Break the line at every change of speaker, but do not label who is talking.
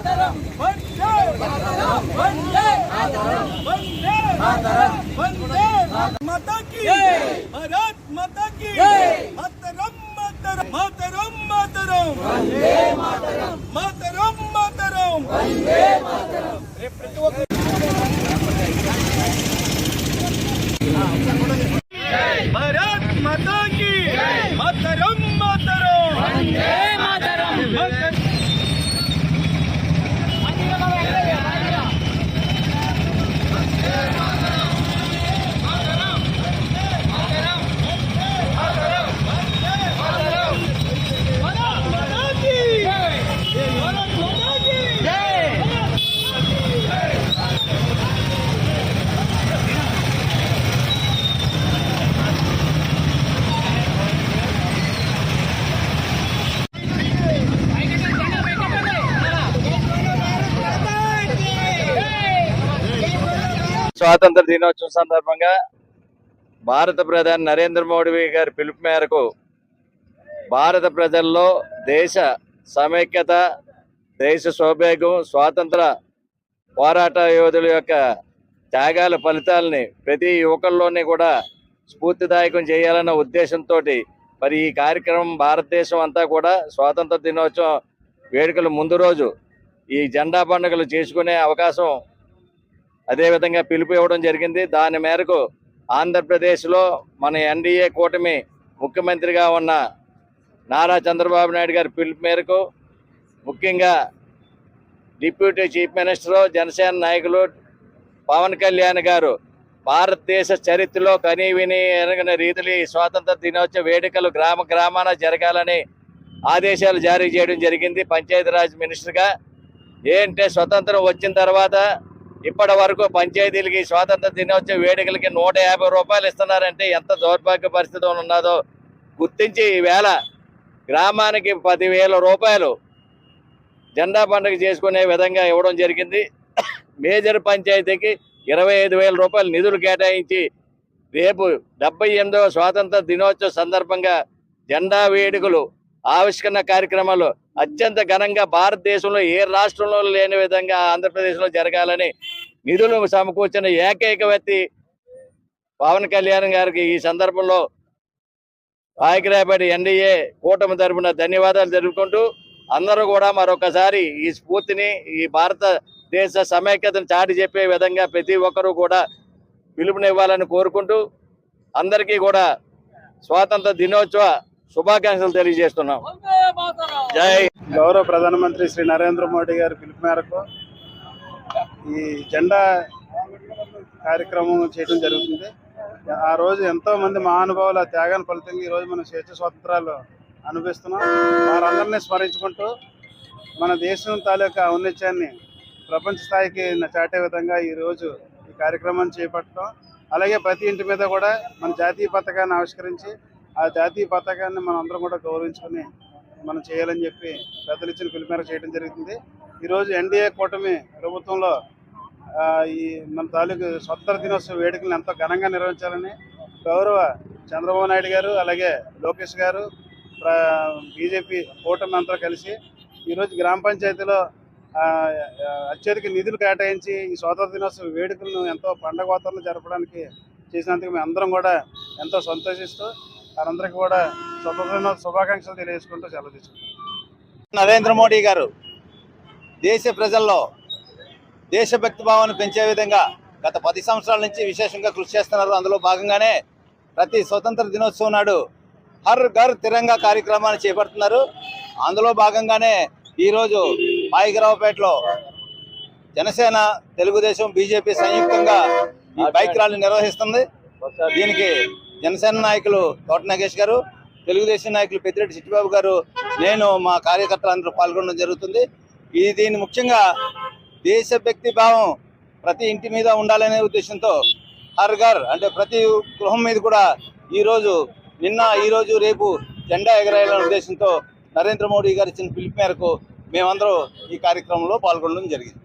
మాతరం! మాతరం! మాతరం ప్రతి ఒక్క
స్వాతంత్ర దినోత్సవం సందర్భంగా భారత ప్రధాని నరేంద్ర మోడీ గారి పిలుపు మేరకు భారత ప్రజల్లో దేశ సమైక్యత దేశ సౌభాగ్యం స్వాతంత్ర పోరాట యోధుల యొక్క త్యాగాల ఫలితాలని ప్రతి యువకుల్లోనే కూడా స్ఫూర్తిదాయకం చేయాలన్న ఉద్దేశంతో మరి ఈ కార్యక్రమం భారతదేశం అంతా కూడా స్వాతంత్ర దినోత్సవం వేడుకల ముందు రోజు ఈ జెండా పండుగలు చేసుకునే అవకాశం అదేవిధంగా పిలుపు ఇవ్వడం జరిగింది. దాని మేరకు ఆంధ్రప్రదేశ్లో మన ఎన్డీఏ కూటమి ముఖ్యమంత్రిగా ఉన్న నారా చంద్రబాబు నాయుడు గారి పిలుపు మేరకు ముఖ్యంగా డిప్యూటీ చీఫ్ మినిస్టర్ జనసేన నాయకులు పవన్ కళ్యాణ్ గారు భారతదేశ చరిత్రలో కనీవిని ఎరగని రీతిలో ఈ స్వాతంత్ర దినోత్సవ వేడుకలు గ్రామ గ్రామాన జరగాలని ఆదేశాలు జారీ చేయడం జరిగింది. పంచాయతీరాజ్ మినిస్టర్గా. ఏంటంటే స్వతంత్రం వచ్చిన తర్వాత ఇప్పటి వరకు పంచాయతీలకి స్వాతంత్ర దినోత్సవ వేడుకలకి నూట యాభై రూపాయలు ఇస్తున్నారంటే ఎంత దౌర్భాగ్య పరిస్థితి ఉన్నదో గుర్తించి ఈవేళ గ్రామానికి పదివేల రూపాయలు జెండా పండుగ చేసుకునే విధంగా ఇవ్వడం జరిగింది. మేజర్ పంచాయతీకి ఇరవై ఐదు వేల రూపాయలు నిధులు కేటాయించి రేపు డెబ్బై ఎనిమిదవ స్వాతంత్ర దినోత్సవ సందర్భంగా జెండా వేడుకలు ఆవిష్కరణ కార్యక్రమాలు అత్యంత ఘనంగా భారతదేశంలో ఏ రాష్ట్రంలో లేని విధంగా ఆంధ్రప్రదేశ్లో జరగాలని నిధులు సమకూర్చిన ఏకైక వ్యక్తి పవన్ కళ్యాణ్ గారికి ఈ సందర్భంలో పాయకరాపేట ఎన్డీఏ కూటమి తరపున ధన్యవాదాలు జరుపుకుంటూ అందరూ కూడా మరొకసారి ఈ స్ఫూర్తిని ఈ భారతదేశ సమైక్యతను చాటి చెప్పే విధంగా ప్రతి ఒక్కరూ కూడా పిలుపునివ్వాలని కోరుకుంటూ అందరికీ కూడా స్వాతంత్ర దినోత్సవ శుభాకాంక్షలు తెలియజేస్తున్నాం. జై.
గౌరవ ప్రధానమంత్రి శ్రీ నరేంద్ర మోడీ గారి పిలుపు మేరకు ఈ జెండా కార్యక్రమం చేయడం జరుగుతుంది. ఆ రోజు ఎంతో మంది మహానుభావుల త్యాగాన్ని ఫలితంగా ఈ రోజు మనం స్వేచ్ఛ స్వాతంత్రాలు అనుభవిస్తున్నాం. వారందరినీ స్మరించుకుంటూ మన దేశం తాలూకా ఔన్నత్యాన్ని ప్రపంచ స్థాయికి చాటే విధంగా ఈ రోజు ఈ కార్యక్రమాన్ని చేపట్టడం. అలాగే ప్రతి ఇంటి మీద కూడా మన జాతీయ పతాకాన్ని ఆవిష్కరించి ఆ జాతీయ పతాకాన్ని మనం అందరం కూడా గౌరవించుకొని మనం చేయాలని చెప్పి పెద్దలు ఇచ్చిన పిలుపు చేయడం జరుగుతుంది ఈరోజు ఎన్డీఏ కూటమి ప్రభుత్వంలో ఈ మన తాలూకు స్వతంత్ర దినోత్సవ వేడుకలను ఎంతో ఘనంగా నిర్వహించాలని గౌరవ చంద్రబాబు నాయుడు గారు అలాగే లోకేష్ గారు బీజేపీ కూటమి అంతా కలిసి ఈరోజు గ్రామ పంచాయతీలో అత్యధిక నిధులు కేటాయించి ఈ స్వాతంత్ర దినోత్సవ వేడుకలను ఎంతో పండగ వాతావరణం జరపడానికి చేసినందుకు మేము అందరం కూడా ఎంతో సంతోషిస్తూ వారందరికీ కూడా స్వతంత్ర శుభాకాంక్షలు తెలియజేసుకుంటూ సెలవు తీసుకుంటాం
నరేంద్ర మోడీ గారు దేశ ప్రజల్లో దేశభక్తి భావాన్ని పెంచే విధంగా గత పది సంవత్సరాల నుంచి విశేషంగా కృషి చేస్తున్నారు. అందులో భాగంగానే ప్రతి స్వతంత్ర దినోత్సవం నాడు హర్ ఘర్ తిరంగా కార్యక్రమాన్ని చేపడుతున్నారు. అందులో భాగంగానే ఈరోజు పాయిగరావుపేటలో జనసేన తెలుగుదేశం బీజేపీ సంయుక్తంగా బైక్ ర్యాలీ నిర్వహిస్తుంది. దీనికి జనసేన నాయకులు తోట నాగేష్ గారు తెలుగుదేశం నాయకులు పెద్దిరెడ్డి చిట్టిబాబు గారు నేను మా కార్యకర్తలందరూ పాల్గొనడం జరుగుతుంది. ఇది దీన్ని ముఖ్యంగా దేశభక్తి భావం ప్రతి ఇంటి మీద ఉండాలనే ఉద్దేశంతో హర్ ఘర్ అంటే ప్రతి గృహం మీద కూడా ఈరోజు నిన్న ఈరోజు రేపు జెండా ఎగరేయాలనే ఉద్దేశంతో నరేంద్ర మోడీ గారు ఇచ్చిన పిలుపు మేరకు మేమందరూ ఈ కార్యక్రమంలో పాల్గొనడం జరిగింది.